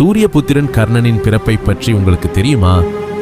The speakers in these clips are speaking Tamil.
சூரியபுத்திரன் கர்ணனின் பிறப்பை பற்றி உங்களுக்கு தெரியுமா?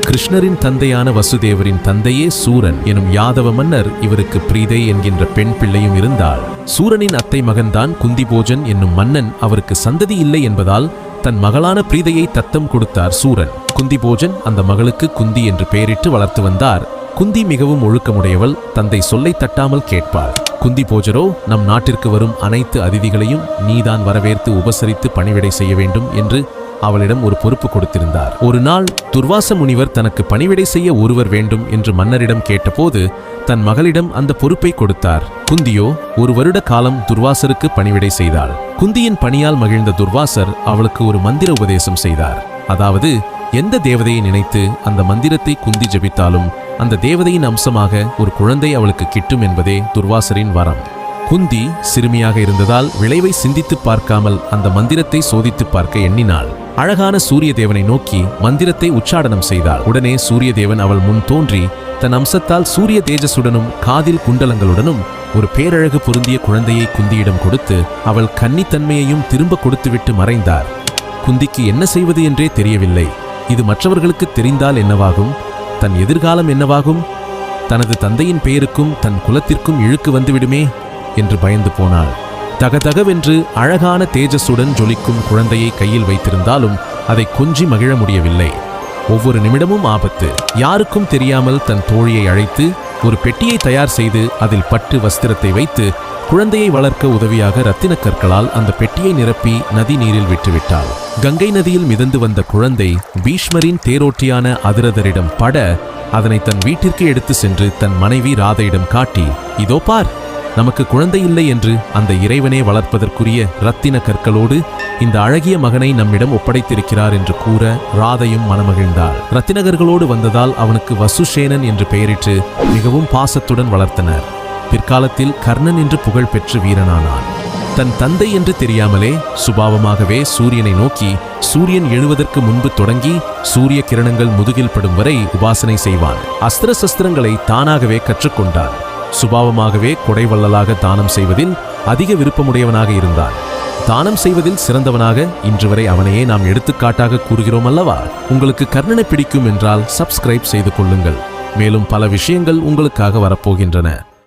கிருஷ்ணரின் தந்தையான வசுதேவரின் தந்தையே சூரன் எனும் யாதவ மன்னர் இவருக்கு பிரீதை என்கின்ற பெண் பிள்ளையும் இருந்தாள். சூரனின் அத்தை மகன்தான் குந்திபோஜன் என்னும் மன்னன் அவருக்கு சந்ததி இல்லை என்பதால் தன் மகளான பிரீதையை தத்தம் கொடுத்தார் சூரன். குந்திபோஜன் அந்த மகளுக்கு குந்தி என்று பெயரிட்டு வளர்த்து வந்தார். குந்தி மிகவும் ஒழுக்கமுடையவள் தந்தை சொல்லை தட்டாமல் கேட்பாள். குந்தி போஜரோ நம் நாட்டிற்கு வரும் அனைத்து அதிதிகளையும் நீதான் வரவேற்று உபசரித்து பணிவிடை செய்ய வேண்டும் என்று அவளிடம் ஒரு பொறுப்பு கொடுத்திருந்தார். ஒரு நாள் துர்வாச முனிவர் தனக்கு பணிவிடை செய்ய ஒருவர் வேண்டும் என்று மன்னரிடம் கேட்டபோது தன் மகளிடம் அந்த பொறுப்பை கொடுத்தார். குந்தியோ ஒரு வருட காலம் துர்வாசருக்கு பணிவிடை செய்தாள். குந்தியின் பணியால் மகிழ்ந்த துர்வாசர் அவளுக்கு ஒரு மந்திர உபதேசம் செய்தார். அதாவது எந்த தேவதையை நினைத்து அந்த மந்திரத்தை குந்தி ஜபித்தாலும் அந்த தேவதையின் அம்சமாக ஒரு குழந்தை அவளுக்கு கிட்டும் என்பதே துர்வாசரின் வரம். குந்தி சிறுமியாக இருந்ததால் விளைவை சிந்தித்துப் பார்க்காமல் அந்த மந்திரத்தை சோதித்துப் பார்க்க எண்ணினாள். அழகான சூரிய தேவனை நோக்கி மந்திரத்தை உச்சாடனம் செய்தாள். உடனே சூரிய தேவன் அவள் முன் தோன்றி தன் அம்சத்தால் சூரிய தேஜசுடனும் காதில் குண்டலங்களுடனும் ஒரு பேரழகு பொருந்திய குழந்தையை குந்தியிடம் கொடுத்து அவள் கன்னித்தன்மையையும் திரும்ப கொடுத்துவிட்டு மறைந்தார். குந்திக்கு என்ன செய்வது என்றே தெரியவில்லை. இது மற்றவர்களுக்கு தெரிந்தால் என்னவாகும்? தன் எதிர்காலம் என்னவாகும்? தனது தந்தையின் பெயருக்கும் தன் குலத்திற்கும் இழுக்கு வந்துவிடுமே? என்று பயந்து போனாள். தகதகவென்று அழகான தேஜஸுடன் ஜொலிக்கும் குழந்தையை கையில் வைத்திருந்தாலும் அதை கொஞ்சி மகிழ முடியவில்லை. ஒவ்வொரு நிமிடமும் ஆபத்து. யாருக்கும் தெரியாமல் தன் தோழியை அழைத்து ஒரு பெட்டியை தயார் செய்து அதில் பட்டு வஸ்திரத்தை வைத்து குழந்தையை வளர்க்க உதவியாக ரத்தின கற்களால் அந்த பெட்டியை நிரப்பி நதி நீரில் விட்டுவிட்டாள். கங்கை நதியில் மிதந்து வந்த குழந்தை பீஷ்மரின் தேரோட்டியான அதிரதரிடம் பட அதனை தன் வீட்டிற்கு எடுத்து சென்று தன் மனைவி ராதையிடம் காட்டி இதோ பார் நமக்கு குழந்தை இல்லை என்று அந்த இறைவனே வளர்ப்பதற்குரிய ரத்தின கற்களோடு இந்த அழகிய மகனை நம்மிடம் ஒப்படைத்திருக்கிறார் என்று கூற ராதையும் மனமகிழ்ந்தாள். ரத்தினகர்களோடு வந்ததால் அவனுக்கு வசுஷேனன் என்று பெயரிட்டு மிகவும் பாசத்துடன் வளர்த்தனர். பிற்காலத்தில் கர்ணன் என்று புகழ் பெற்று வீரனானான். தன் தந்தை என்று தெரியாமலே சுபாவமாகவே சூரியனை நோக்கி சூரியன் எழுவதற்கு முன்பு தொடங்கி சூரிய கிரணங்கள் முதுகில் படும் வரை உபாசனை செய்வான். அஸ்திர சஸ்திரங்களை தானாகவே கற்றுக்கொண்டான். சுபாவமாகவே கொடைவள்ளலாக தானம் செய்வதில் அதிக விருப்பமுடையவனாக இருந்தான். தானம் செய்வதில் சிறந்தவனாக இன்று வரை அவனையே நாம் எடுத்துக்காட்டாக கூறுகிறோம் அல்லவா? உங்களுக்கு கர்ணனை பிடிக்கும் என்றால் சப்ஸ்கிரைப் செய்து கொள்ளுங்கள். மேலும் பல விஷயங்கள் உங்களுக்காக வரப்போகின்றன.